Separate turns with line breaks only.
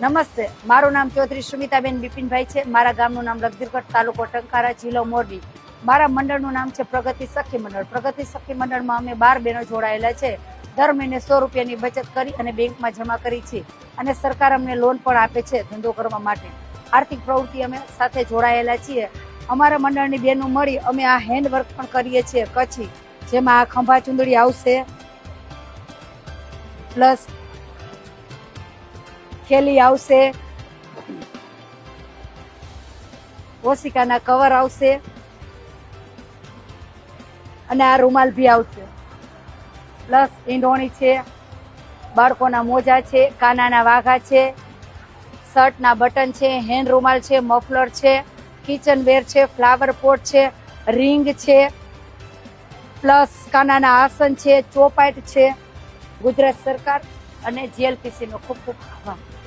નમસ્તે. મારું નામ ચૌધરી સુમિતાબેન બિપિનભાઈ છે. મારા ગામનું નામ લગદીરગઢ તાલુકો ટંકારા જિલ્લો મોરબી. મારા મંડળનું નામ છે પ્રગતિ સખી મંડળ. પ્રગતિ સખી મંડળમાં અમે બાર બહેનો જોડાયેલા છે. દર મહિને સો રૂપિયાની બચત કરી અને બેંકમાં જમા કરી છે. અને સરકાર અમને લોન પણ આપે છે ધંધો કરવા માટે. આર્થિક પ્રવૃત્તિ અમે સાથે જોડાયેલા છીએ. અમારા મંડળની બહેનો મળી અમે આ હેન્ડવર્ક પણ કરીએ છીએ કચ્છી. જેમાં આ ખંભા ચુંદડી આવશે. પ્લસ ખેલી આવશે. ઓશિકાના કવર આવશે. અને આ રૂમાલ ભી આવશે. પ્લસ ઈંડોણી છે, બાળકોના મોજા છે, કાનાના વાઘા છે, શર્ટના બટન છે હેન્ડ રૂમાલ છે મફલર છે કિચન વેર છે ફ્લાવર પોટ છે રિંગ છે પ્લસ કાનાના આસન છે, ચોપાટ છે. ગુજરાત સરકાર અને જીએલપીસીનો ખૂબ ખૂબ આભાર.